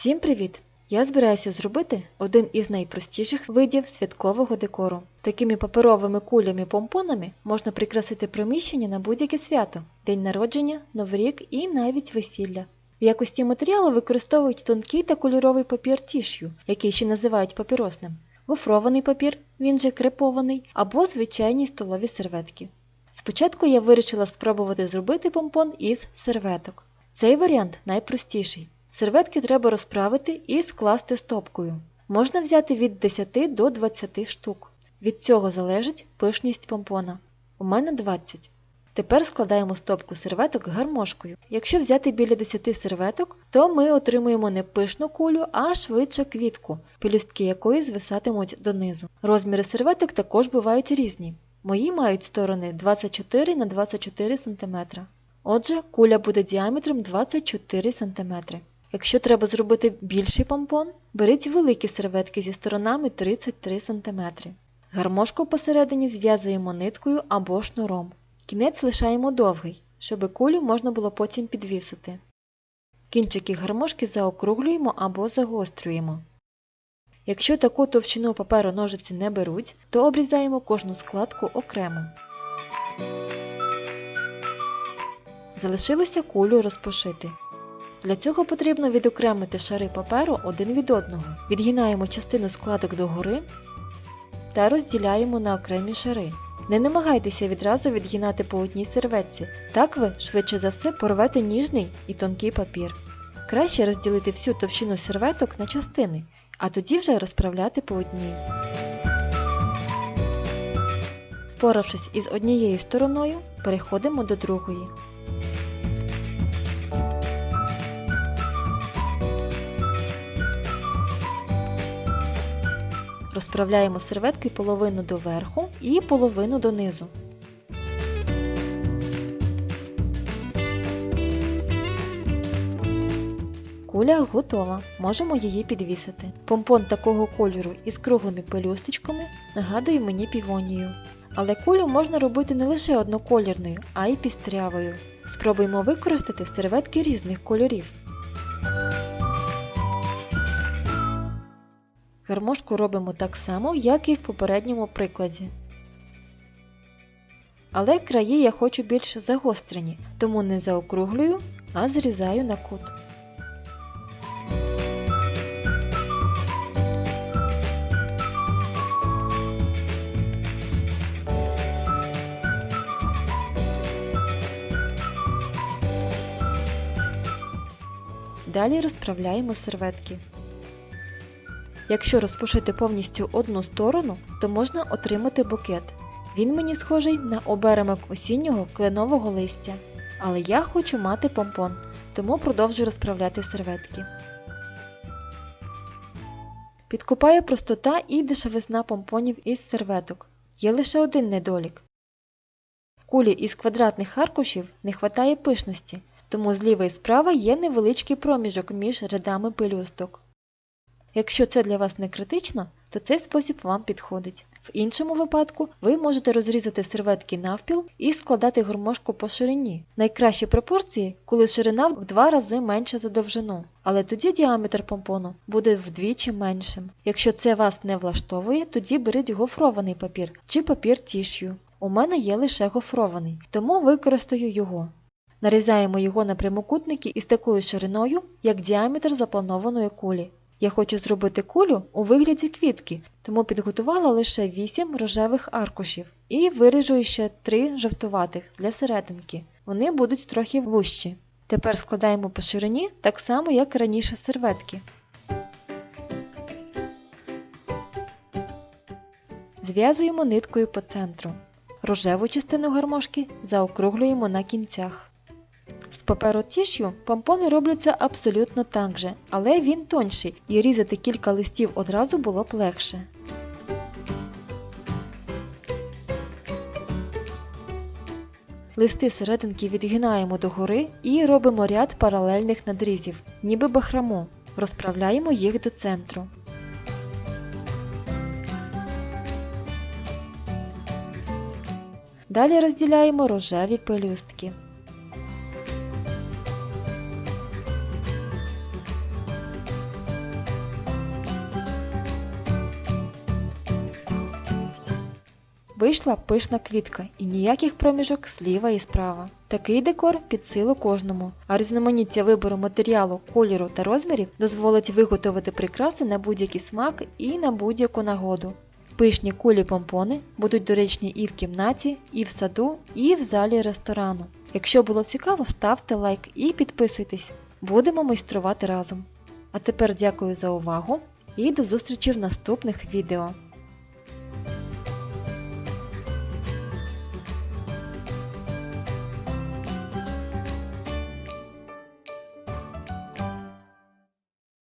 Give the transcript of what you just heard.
Всім привіт! Я збираюся зробити один із найпростіших видів святкового декору. Такими паперовими кулями-помпонами можна прикрасити приміщення на будь-яке свято, день народження, новий рік і навіть весілля. В якості матеріалу використовують тонкий та кольоровий папір тіш'ю, який ще називають папіросним, гофрований папір, він же крепований, або звичайні столові серветки. Спочатку я вирішила спробувати зробити помпон із серветок. Цей варіант найпростіший. Серветки треба розправити і скласти стопкою. Можна взяти від 10 до 20 штук. Від цього залежить пишність помпона. У мене 20. Тепер складаємо стопку серветок гармошкою. Якщо взяти біля 10 серветок, то ми отримуємо не пишну кулю, а швидше квітку, пелюстки якої звисатимуть донизу. Розміри серветок також бувають різні. Мої мають сторони 24 на 24 см. Отже, куля буде діаметром 24 см. Якщо треба зробити більший помпон, беріть великі серветки зі сторонами 33 см. Гармошку посередині зв'язуємо ниткою або шнуром. Кінець лишаємо довгий, щоб кулю можна було потім підвісити. Кінчики гармошки заокруглюємо або загострюємо. Якщо таку товщину паперу ножиці не беруть, то обрізаємо кожну складку окремо. Залишилося кулю розпушити. Для цього потрібно відокремити шари паперу один від одного. Відгинаємо частину складок догори та розділяємо на окремі шари. Не намагайтеся відразу відгинати по одній серветці, так ви швидше за все порвете ніжний і тонкий папір. Краще розділити всю товщину серветок на частини, а тоді вже розправляти по одній. Впоравшись із однією стороною, переходимо до другої. Розправляємо серветки половину до верху і половину донизу. Куля готова, можемо її підвісити. Помпон такого кольору із круглими пелюсточками нагадує мені півонію. Але кулю можна робити не лише одноколірною, а й пістрявою. Спробуємо використати серветки різних кольорів. Гармошку робимо так само, як і в попередньому прикладі. Але краї я хочу більш загострені, тому не заокруглюю, а зрізаю на кут. Далі розправляємо серветки. Якщо розпушити повністю одну сторону, то можна отримати букет. Він мені схожий на оберемок осіннього кленового листя. Але я хочу мати помпон, тому продовжую розправляти серветки. Підкупає простота і дешевизна помпонів із серветок. Є лише один недолік. Кулі із квадратних аркушів не вистачає пишності, тому зліва і справа є невеличкий проміжок між рядами пелюсток. Якщо це для вас не критично, то цей спосіб вам підходить. В іншому випадку ви можете розрізати серветки навпіл і складати гармошку по ширині. Найкращі пропорції, коли ширина в два рази менша за довжину, але тоді діаметр помпону буде вдвічі меншим. Якщо це вас не влаштовує, тоді беріть гофрований папір чи папір тіш'ю. У мене є лише гофрований, тому використаю його. Нарізаємо його на прямокутники із такою шириною, як діаметр запланованої кулі. Я хочу зробити кулю у вигляді квітки, тому підготувала лише 8 рожевих аркушів і виріжу ще 3 жовтуватих для серединки. Вони будуть трохи вущі. Тепер складаємо по ширині так само, як раніше серветки. Зв'язуємо ниткою по центру. Рожеву частину гармошки заокруглюємо на кінцях. З паперу тіш'ю помпони робляться абсолютно так же, але він тонший і різати кілька листів одразу було б легше. Листи серединки відгинаємо догори і робимо ряд паралельних надрізів, ніби бахраму. Розправляємо їх до центру. Далі розділяємо рожеві пелюстки. Вийшла пишна квітка і ніяких проміжок зліва і справа. Такий декор під силу кожному, а різноманіття вибору матеріалу, кольору та розмірів дозволить виготовити прикраси на будь-який смак і на будь-яку нагоду. Пишні кулі помпони будуть доречні і в кімнаті, і в саду, і в залі ресторану. Якщо було цікаво, ставте лайк і підписуйтесь. Будемо майструвати разом. А тепер дякую за увагу і до зустрічі в наступних відео.